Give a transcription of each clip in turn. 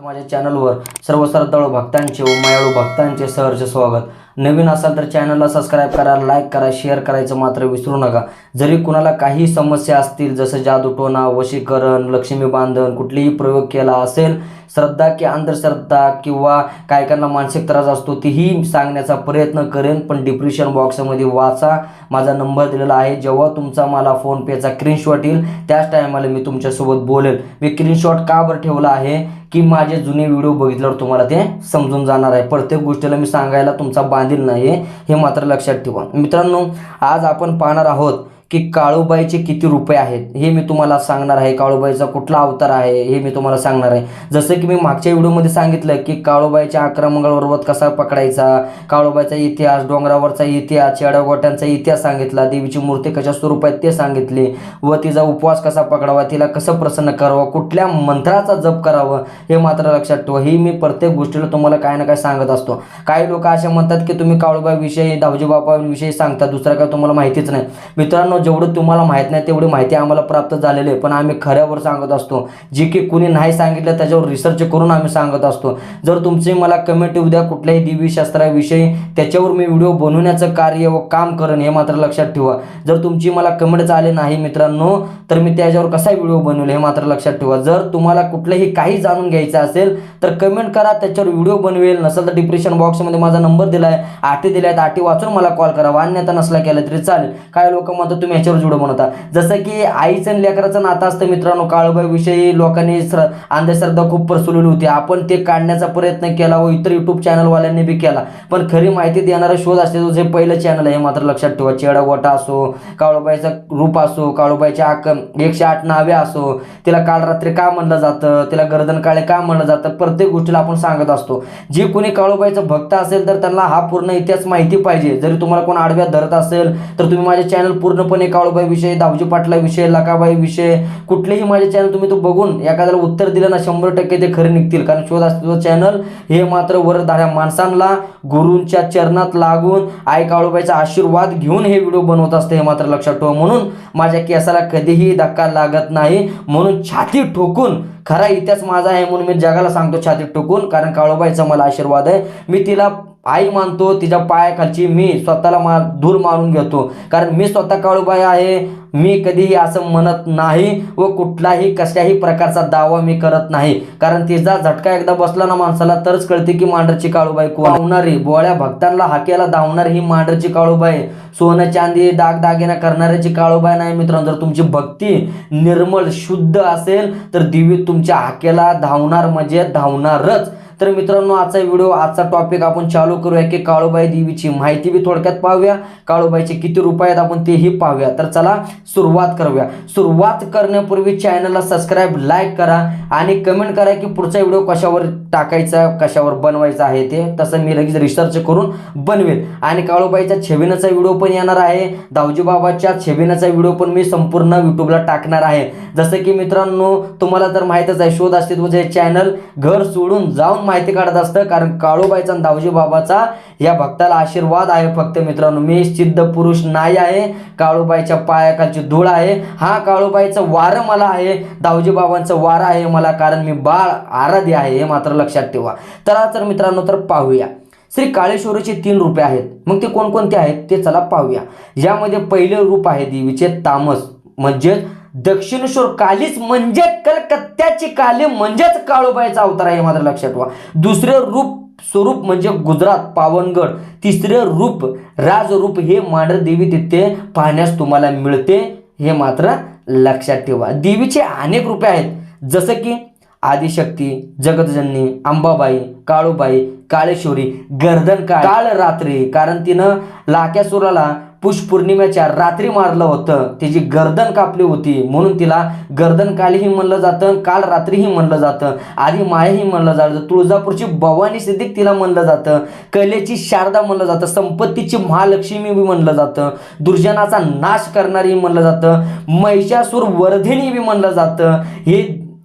आहात माझ्या चॅनलवर. सर्व श्रद्धाळू भक्तांचे व मायाळू भक्तांचे सहर्ष स्वागत. नवीन असाल तर चॅनलला सबस्क्राईब करा लाईक करा शेअर करायचं मात्र विसरू नका. जरी कुणाला काही समस्या असतील जसं जादूटोणा वशीकरण लक्ष्मी बांधण कुठलीही प्रयोग केला असेल श्रद्धा की अंधश्रद्धा किंवा कायकांना मानसिक त्रास असतो तीही सांगण्याचा प्रयत्न करेन. पण डिप्रेशन बॉक्समध्ये वाचा. माझा नंबर दिलेला आहे. जेव्हा तुमचा मला फोनपेचा स्क्रीनशॉट येईल त्याच टायमाला मी तुमच्यासोबत बोलेल. मी स्क्रीनशॉट का बरं ठेवला आहे? की माझे जुने व्हिडिओ बघितल्यावर तुम्हाला ते समजून जाणार आहे. प्रत्येक गोष्टीला मी सांगायला तुमचा बांधील नाही हे मात्र लक्षात ठेवा. मित्रांनो आज आपण पाहणार आहोत की काळूबाईचे किती रुपये आहेत? हे मी तुम्हाला सांगणार आहे. काळूबाईचा कुठला अवतार आहे हे मी तुम्हाला सांगणार आहे. जसं की मी मागच्या व्हिडिओमध्ये सांगितलं की काळूबाईच्या अकरा मंगळवार कसा पकडायचा? काळूबाईचा इतिहास डोंगरावरचा इतिहास चेडागोट्यांचा इतिहास सांगितला. देवीची मूर्ती कशा स्वरूपात ते सांगितले? व तिचा उपवास कसा पकडावा? तिला कसं प्रसन्न करावं? कुठल्या मंत्राचा जप करावं? हे मात्र लक्षात ठेवा. ही मी प्रत्येक गोष्टीला तुम्हाला काय ना काय सांगत असतो. काही लोक असे म्हणतात की तुम्ही काळूबाईविषयी दावजी बापाविषयी सांगता. दुसरं काय तुम्हाला माहितीच नाही. मित्रांनो जेवढं तुम्हाला माहीत नाही तेवढी माहिती आम्हाला प्राप्त झालेली आहे. पण आम्ही खऱ्यावर सांगत असतो. जी की कुणी नाही सांगितलं त्याच्यावर रिसर्च करून आम्ही सांगत असतो. जर तुमची मला कमेंट येऊ द्या कुठल्याही दिव्यशास्त्राविषयी त्याच्यावर मी व्हिडिओ बनवण्याचं कार्य व काम करेन हे मात्र लक्षात ठेवा. जर तुमची मला कमेंट्स आले नाही मित्रांनो तर मी त्याच्यावर कसा व्हिडिओ बनवेल हे मात्र लक्षात ठेवा. जर तुम्हाला कुठलंही काही जाणून घ्यायचं असेल तर कमेंट करा त्याच्यावर व्हिडिओ बनवेल. नसेल तर डिप्रेशन बॉक्समध्ये माझा नंबर दिला आहे आठी दिलाय आठी वाचून मला कॉल करा. अन्यथा नसला केला तरी चालेल. काय लोक म्हणतात तुम्ही याच्यावर व्हिडिओ बनवता जसं की आईचं आणि लेकराचं नातं असतं मित्रांनो काळूबाई विषयी लोकांनी श्र अंधश्रद्धा खूप पसरवली होती. आपण ते काढण्याचा प्रयत्न केला व इतर युट्यूब चॅनलवाल्यांनी बी केला. पण खरी माहिती देणारा शोध असते जो जे पहिलं चॅनल आहे हे मात्र लक्षात ठेवा. चेडा गोटा असो काळूबाईचं रूप असो काळूबाईच्या आक एकशे आठ नावे असो तिला काल रात्री का म्हणलं जातं तिला गर्दन काळे का म्हणलं जातं प्रत्येक गोष्टीला आपण सांगत असतो. जे कोणी काळूबाईचं भक्त असेल तर त्यांना हा पूर्ण इतिहास माहिती पाहिजे. जरी तुम्हाला कोण आडव्यात धरत असेल तर तुम्ही माझे चॅनल पूर्णपणे काळूबाई विषय दावजी पाटला विषय लकाबाई विषय कुठलेही माझे चॅनल तुम्ही तो बघून एखाद्याला उत्तर दिलं ना शंभर टक्के ते खरे निघतील. कारण शोध असतो चॅनल हे मात्र वरधाऱ्या माणसांना गुरूंच्या चरणात लागून आई काळूबाईचा आशीर्वाद घेऊन हे व्हिडिओ बनवत असते हे मात्र लक्षात ठेवा. म्हणून माझ्या केसाला कधीही धक्का लागत नाही. म्हणून छाती ठोकून खरा इतिहास माझा आहे म्हणून मी जगाला सांगतो छातीत ठोकून कारण काळूबाईचा मला आशीर्वाद आहे. मी तिला आई मानतो तिच्या पायाखालची मी स्वतःला मा धूर मारून घेतो. कारण मी स्वतः काळूबाई आहे मी कधीही असं म्हणत नाही व कुठलाही कशाही प्रकारचा दावा मी करत नाही. कारण तिचा झटका एकदा बसला ना माणसाला तरच कळते की मांडरची काळूबाई कोण धावणारी बोळ्या भक्तांना हाकेला धावणारी ही मांडरची काळूबाई सोनं चांदी दागदागिना करणाऱ्याची काळूबाई नाही मित्रांनो. जर तुमची भक्ती निर्मळ शुद्ध असेल तर दिवी तुमच्या हाकेला धावणार म्हणजे धावणारच. तर मित्रांनो आजचा व्हिडिओ आजचा टॉपिक आपण चालू करूया की काळूबाई देवीची माहिती बी थोडक्यात पाहूया. काळूबाईचे किती रुपये आहेत आपण तेही पाहूया. तर चला सुरुवात करूया. सुरुवात करण्यापूर्वी चॅनलला सबस्क्राईब लाईक करा आणि कमेंट करा की पुढचा व्हिडिओ कशावर टाकायचा कशावर बनवायचं आहे ते तसं मी लगेच रिसर्च करून बनवेल. आणि काळूबाईच्या छेबिनाचा व्हिडिओ पण येणार आहे. दावजीबाबाच्या छेबिनाचा व्हिडिओ पण मी संपूर्ण यूट्यूबला टाकणार आहे. जसं की मित्रांनो तुम्हाला तर माहीतच आहे शोध अस्तित्व जे चॅनल घर सोडून जाऊन माहिती काढत असतं. कारण काळूबाईचा आणि दावजीबाबाचा या भक्ताला आशीर्वाद आहे फक्त मित्रांनो. मी सिद्ध पुरुष नाही आहे. काळूबाईच्या पायाखालची धूळ आहे. हा काळूबाईचं वारं मला आहे. दावजीबाबांचं वारं आहे मला कारण मी बाळ आराधी आहे हे मात्र लक्षात ठेवा. तर तर मित्रांनो तर पाहूया. श्री काळेश्वरीचे तीन रूपे आहेत. मग ते कोणकोणते आहेत? ते चला पाहूया. यामध्ये पहिले रूप आहे देवीचे तामस म्हणजेच दक्षिणेश्वर कालीच म्हणजे कलकत्त्याची काली म्हणजेच काळोबाईचा अवतार आहे हे मात्र लक्षात ठेवा. दुसरे रूप स्वरूप म्हणजे गुजरात पावनगड. तिसरे रूप राजरूप हे मांढर देवी तिथे पाहण्यास तुम्हाला मिळते हे मात्र लक्षात ठेवा. देवीचे अनेक रूपे आहेत. जसं की आदिशक्ती जगतजननी अंबाबाई काळूबाई काळेश्वरी गर्दन काळ. काळ रात्री कारण तिनं लाक्यासुराला पुष्पौर्णिमेच्या रात्री मारलं होतं. तिची गर्दन कापली होती म्हणून तिला गर्दन काळीही म्हणलं जातं काल रात्रीही म्हणलं जातं आधी मायाही म्हणलं जातं तुळजापूरची भवानी सिद्धिक तिला म्हणलं जातं कलेची शारदा म्हणलं जातं संपत्तीची महालक्ष्मी बी म्हणलं जातं दुर्जनाचा नाश करणारी म्हणलं जातं महिषासूर वर्धिनी बी म्हणलं जातं हे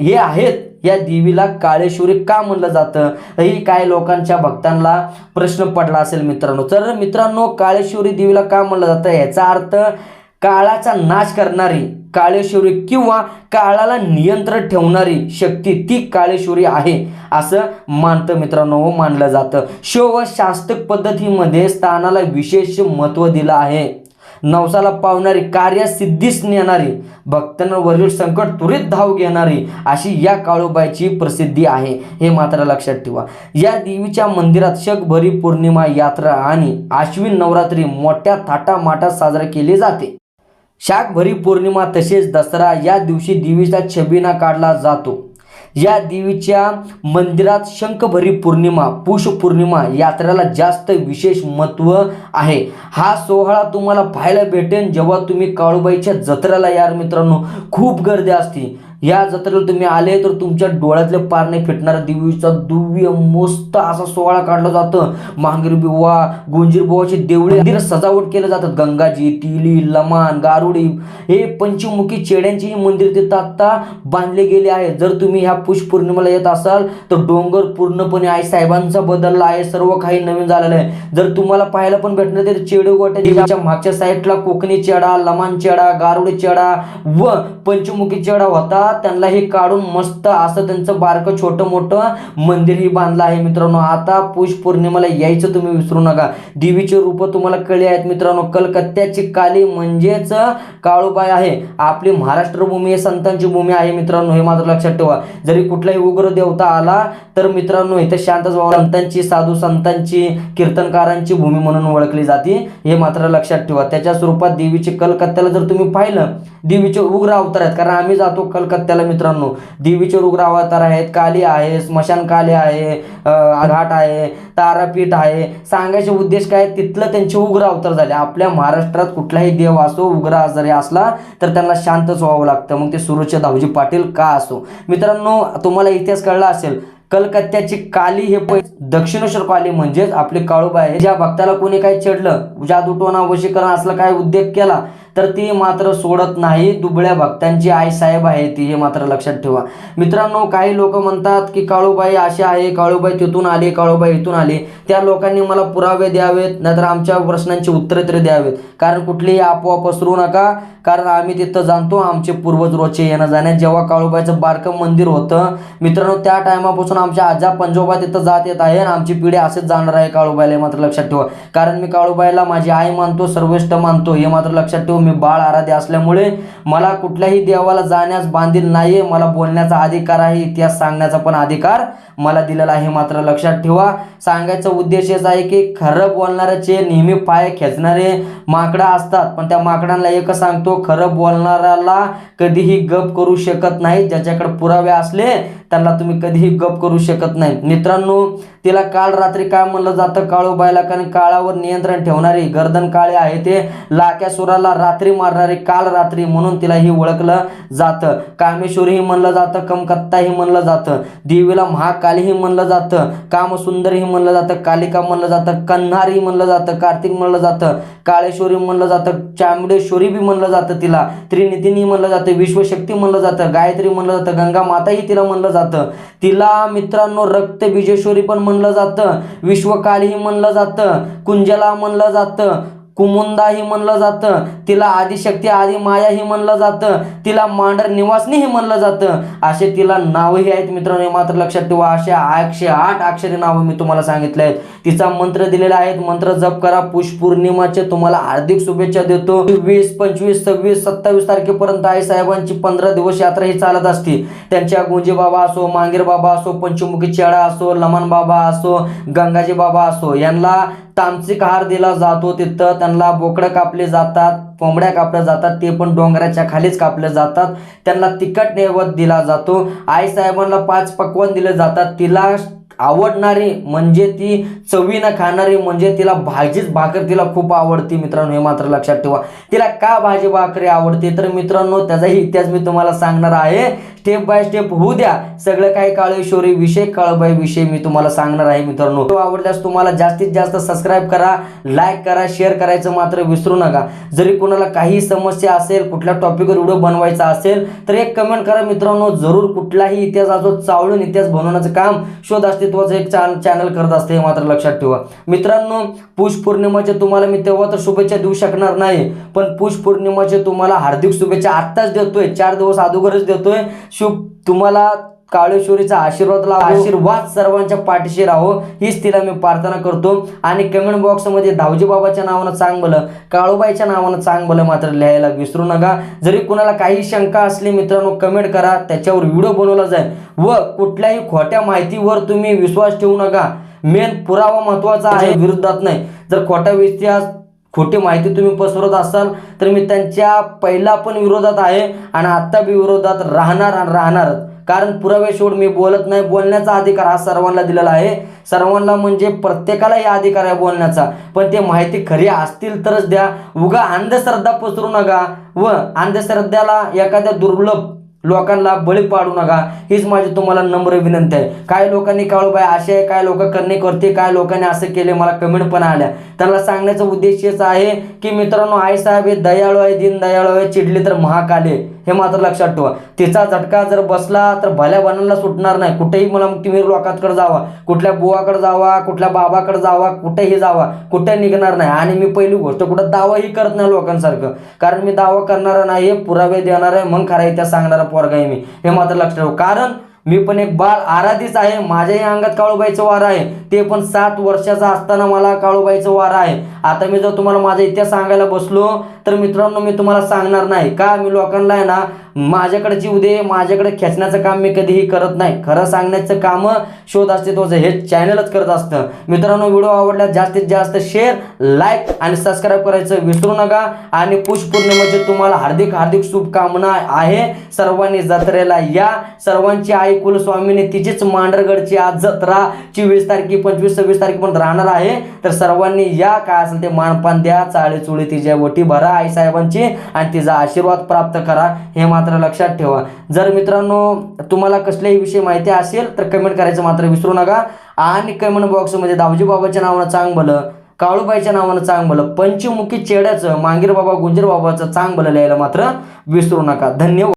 हे आहेत या देवीला काळेश्वरी का म्हणलं जातं? ही काही लोकांच्या भक्तांना प्रश्न पडला असेल मित्रांनो? तर मित्रांनो काळेश्वरी देवीला का म्हणलं जातं? याचा अर्थ काळाचा नाश करणारी काळेश्वरी किंवा काळाला नियंत्रण ठेवणारी शक्ती ती काळेश्वरी आहे असं मानतं मित्रांनो मानलं जातं. शो व शास्त्रक पद्धतीमध्ये स्थानाला विशेष महत्त्व दिलं आहे. नवसाला पावणारी कार्य सिद्धीस नेणारी भक्तांवरील संकट त्वरित धाव घेणारी अशी या काळोबाईची प्रसिद्धी आहे हे मात्र लक्षात ठेवा. या देवीच्या मंदिरात शकभरी पौर्णिमा यात्रा आणि आश्विन नवरात्री मोठ्या थाटामाटात साजरा केली जाते. शाकभरी पौर्णिमा तसेच दसरा या दिवशी देवीचा छबिना काढला जातो. या देवीच्या मंदिरात शंखभरी पौर्णिमा पुष पौर्णिमा यात्रेला जास्त विशेष महत्त्व आहे. हा सोहळा तुम्हाला पाहायला भेटेल जेव्हा तुम्ही काळूबाईच्या जत्रेला यार मित्रांनो. खूप गर्दी असते. या जत्रेला तुम्ही आले तर तुमच्या डोळ्यातले पार नाही फिटणारा देवीचा दुव्य मस्त असा सोहळा काढला जातं. मांगरी बिवा गुंजीर बुवाचे देवळे मंदिर सजावट केलं जातात. गंगाजी तिली लमान गारुडी हे पंचमुखी चेड्यांची मंदिर तिथं आता बांधले गेले आहे. जर तुम्ही ह्या पुष पौर्णिमेला येत असाल तर डोंगर पूर्णपणे आई साहेबांचा बदलला आहे. सर्व काही नवीन झालेलं आहे. जर तुम्हाला पाहायला पण भेटणार तर चेडे गोट्या मागच्या साईडला कोकणी चेडा लमान चेडा गारुडी चेडा व पंचमुखी चेडा होता. त्यांना हे काढून मस्त असं त्यांचं बारकं छोटं मोठं मंदिरही बांधलं आहे मित्रांनो. आता पुष पौर्णिमेला यायचं तुम्ही विसरू नका. देवीचे रूप तुम्हाला कळले आहेत मित्रांनो. कलकत्त्याची काली म्हणजेच काळूबाई आहे. आपली महाराष्ट्र भूमी हे संतांची भूमी आहे मित्रांनो हे मात्र लक्षात ठेवा. जरी कुठलाही उग्र देवता आला तर मित्रांनो इथे शांतच व्हावं संतांची साधू संतांची कीर्तनकारांची भूमी म्हणून ओळखली जाते. हे मात्र लक्षात ठेवा. त्याच्या स्वरूपात देवीचे कलकत्त्याला जर तुम्ही पाहिलं देवीचे उग्र अवतार आहेत. कारण आम्ही जातो कलकत्ता कलकत्त्याला मित्रांनो देवीचे उग्र अवतार आहेत काली आहे स्मशान काली आहे घाट आहे तारापीठ आहे. सांगायचे उद्देश काय तिथलं त्यांचे उग्र अवतार झाले. आपल्या महाराष्ट्रात कुठलाही देव असो उग्र आजारी असला तर त्यांना शांतच व्हावं लागतं. मग ते सुरुचे दावजी पाटील का असो. मित्रांनो तुम्हाला इतिहास कळला असेल कलकत्त्याची काली हे पै दक्षिणेश्वर काली म्हणजेच आपली काळूबाई आहे ज्या भक्ताला कोणी काही चढलं जादूटोना वशीकरण असला काय उद्योग केला तर ती मात्र सोडत नाही. दुबळ्या भक्तांची आई साहेब आहे ती हे मात्र लक्षात ठेवा. मित्रांनो काही लोक म्हणतात की काळूबाई अशी आहे काळूबाई तिथून आली काळूबाई इथून आली. त्या लोकांनी मला पुरावे द्यावेत नाहीतर आमच्या प्रश्नांची उत्तरे तरी द्यावेत. कारण कुठलीही अफवा पसरू नका कारण आम्ही तिथं जाणतो आमचे पूर्वज रोजचे येणं जाण्यात जेव्हा काळूबाईचं बारकं मंदिर होतं मित्रांनो त्या टायमापासून आमच्या आजा पंजोबा तिथं जात येत आहे आणि आमची पिढी असेच जाणार आहे काळूबाईला हे मात्र लक्षात ठेवा. कारण मी काळूबाईला माझी आई मानतो सर्वश्रेष्ठ मानतो हे मात्र लक्षात ठेवू. मी बाळ आराध्य असल्यामुळे मला कुठल्याही देवाला जाण्यास बांधील नाही मला बोलण्याचा अधिकार आहे इतिहास सांगण्याचा पण अधिकार मला दिलेला आहे. मात्र लक्षात ठेवा. सांगायचा उद्देश हेच आहे की खरं बोलणाऱ्याचे नेहमी पाय खेचणारे माकडं असतात. पण त्या माकडांना एकच सांगतो खरं बोलणाऱ्याला कधीही गप करू शकत नाही. ज्याच्याकडे पुरावे असले त्यांना तुम्ही कधीही गप करू शकत नाही. मित्रांनो तिला काल रात्री काय म्हणलं जातं? काळोबायला कारण काळावर नियंत्रण ठेवणारी गर्दन काळे आहे ते. लाक्या सुराला रात्री मारणारी काल रात्री म्हणून तिला ही ओळखलं जातं कामेश्वरीही म्हणलं जातं कमकत्ताही म्हणलं जातं देवीला महाकालीही म्हणलं जातं कामसुंदरही म्हणलं जातं कालिका म्हणलं जातं कन्हारही म्हणलं जातं कार्तिक म्हणलं जातं काळेश्वरी म्हणलं जातं चामुंडेश्वरी बी म्हणलं जातं तिला त्रिनितीनी म्हणलं जातं विश्वशक्ती म्हणलं जातं गायत्री म्हणलं जातं गंगा माताही तिला म्हणलं जातं तिला मित्रांनो रक्तबीजेश्वरी पण म्हणलं जातं विश्वकालीही म्हणलं जातं कुंजला म्हणलं जातं कुमुंदाही म्हणलं जातं. तिला आदिशक्ती आदी मायाही म्हणलं जातं. तिला मांडर निवासनीही म्हणलं जातं. असे तिला नावही आहेत मित्रांनो. मात्र लक्षात ठेवा. असे एकशे आठ अक्षरी नावं मी तुम्हाला सांगितले आहेत. तिचा मंत्र दिलेला आहेत मंत्र जप करा. पुष्पौर्णिमाचे तुम्हाला हार्दिक शुभेच्छा देतो. वीस पंचवीस सव्वीस सत्तावीस तारखेपर्यंत आई साहेबांची पंधरा दिवस यात्रा ही चालत असते. त्यांच्या गुंजे बाबा असो मांगीर बाबा असो पंचमुखी चेडा असो लमन बाबा असो गंगाजी बाबा असो यांना तामसिक आहार दिला जातो तिथं. त्यांना बोकडं कापले जातात कोंबड्या कापल्या जातात ते पण डोंगराच्या खालीच कापले जातात. त्यांना तिखट नैवत दिला जातो. आई साहेबांना पाच पक्वान दिले जातात. तिला आवडणारी म्हणजे ती चवीनं खाणारी म्हणजे तिला भाजीच भाकर तिला खूप आवडते. मित्रांनो हे मात्र लक्षात ठेवा. तिला का भाजी भाकरी आवडते? तर मित्रांनो त्याचाही इतिहास मी तुम्हाला सांगणार आहे. स्टेप बाय स्टेप होऊ द्या. सगळं काही काळेश्वरी विषय काळबाई विषय मी तुम्हाला सांगणार आहे मित्रांनो. तो आवडल्यास तुम्हाला जास्तीत जास्त सबस्क्राईब करा लाईक करा शेअर करायचं मात्र विसरू नका. जरी कोणाला काही समस्या असेल कुठल्या टॉपिकवर व्हिडिओ बनवायचा असेल तर एक कमेंट करा मित्रांनो. जरूर कुठलाही इतिहास असो चावळून इतिहास बनवण्याचं काम शोध असते. अस्तित्वाचं एक चॅन चॅनल करत असते हे मात्र लक्षात ठेवा. मित्रांनो पुष पौर्णिमाचे तुम्हाला मी तेव्हा तर शुभेच्छा देऊ शकणार नाही पण पुष पौर्णिमाचे तुम्हाला हार्दिक शुभेच्छा आत्ताच देतोय. चार दिवस अगोदरच देतोय. शुभ तुम्हाला काळेश्वरीचा आशीर्वाद लाभो आशीर्वाद सर्वांच्या पाठीशी राहो हीच तिला मी प्रार्थना करतो. आणि कमेंट बॉक्समध्ये धावजी बाबाच्या नावानं चांग भलं काळूबाईच्या नावानं चांग भलं मात्र लिहायला विसरू नका. जरी कुणाला काही शंका असली मित्रांनो कमेंट करा त्याच्यावर व्हिडिओ बनवला जाईल. व कुठल्याही खोट्या माहितीवर तुम्ही विश्वास ठेवू नका. मेन पुरावा महत्त्वाचा आहे विरोधात नाही. जर खोटा इतिहास खोटी माहिती तुम्ही पसरवत असाल तर मी त्यांच्या पहिला पण विरोधात आहे आणि आत्ता बी विरोधात राहणार आणि राहणारच. कारण पुराव्याशिवाय मी बोलत नाही. बोलण्याचा अधिकार हा सर्वांना दिलेला आहे. सर्वांना म्हणजे प्रत्येकाला या अधिकार आहे बोलण्याचा. पण ते माहिती खरी असतील तरच द्या. उगा अंधश्रद्धा पसरू नका व अंधश्रद्धाला एखाद्या दुर्लभ लोकांना बळी पाडू नका. हीच माझी तुम्हाला नम्र विनंती आहे. काय लोकांनी काळूबाई असे आहे काय लोक करणे करते काय लोकांनी असं केले मला कमेंट पण आल्या. त्यांना सांगण्याचा उद्देश हेच आहे की मित्रांनो आई साहेब हे दयाळू आहे दिन दयाळू आहे चिडले तर महाकाले. हे मात्र लक्षात ठेवा. तिचा झटका जर बसला तर भल्या बनाला सुटणार नाही. कुठेही मला तुम्ही लोकांकडे जावा. कुठल्या बुवाकडे जावा कुठल्या बाबाकडे जावा कुठेही जावा कुठे निघणार नाही. आणि मी पहिली गोष्ट कुठं दावाही करत नाही लोकांसारखं. कारण मी दावा करणारा नाही पुरावे देणार आहे मग खरा इतिहास सांगणारा पोरगा आहे मी. हे मात्र लक्षात ठेवा. कारण मी पण एक बाळ आराधीच आहे. माझ्याही अंगात काळूबाईचं वार आहे. ते पण सात वर्षाचा असताना मला काळूबाईचं वार आहे. आता मी जर तुम्हाला माझा इतिहास सांगायला बसलो तर मित्रांनो मी तुम्हाला सांगणार नाही का? मी लोकांना आहे ना माझ्याकडे जीव दे माझ्याकडे खेचण्याचं काम मी कधीही करत नाही. खरं सांगण्याचं काम शोध असते तो हे चॅनलच करत असतं. मित्रांनो व्हिडिओ आवडल्यास जास्तीत जास्त शेअर लाईक आणि सबस्क्राईब करायचं विसरू नका. आणि पुष पौर्णिमेचे तुम्हाला हार्दिक हार्दिक शुभकामना आहे. सर्वांनी जत्रेला या. सर्वांची आई कुलस्वामीने तिचीच मांढरगडची आज जत्रा चोवीस तारखे पंचवीस सव्वीस तारखेपर्यंत राहणार आहे. तर सर्वांनी या. काय असेल ते मानपान द्या. चाळीचुळी तिच्या वटी भरा. आई साहेबांची आणि तिचा आशीर्वाद प्राप्त करा हे मात्र लक्षात ठेवा. जर मित्रांनो तुम्हाला कसल्याही विषयी माहिती असेल तर कमेंट करायचं मात्र विसरू नका. आणि कमेंट बॉक्समध्ये दावजी बाबाच्या नावानं चांग भलं काळूबाईच्या नावानं चांग भलं पंचमुखी चेड्याचं मांगीर बाबा गुंजर बाबाचं चांग भलं लिहायला मात्र विसरू नका. धन्यवाद.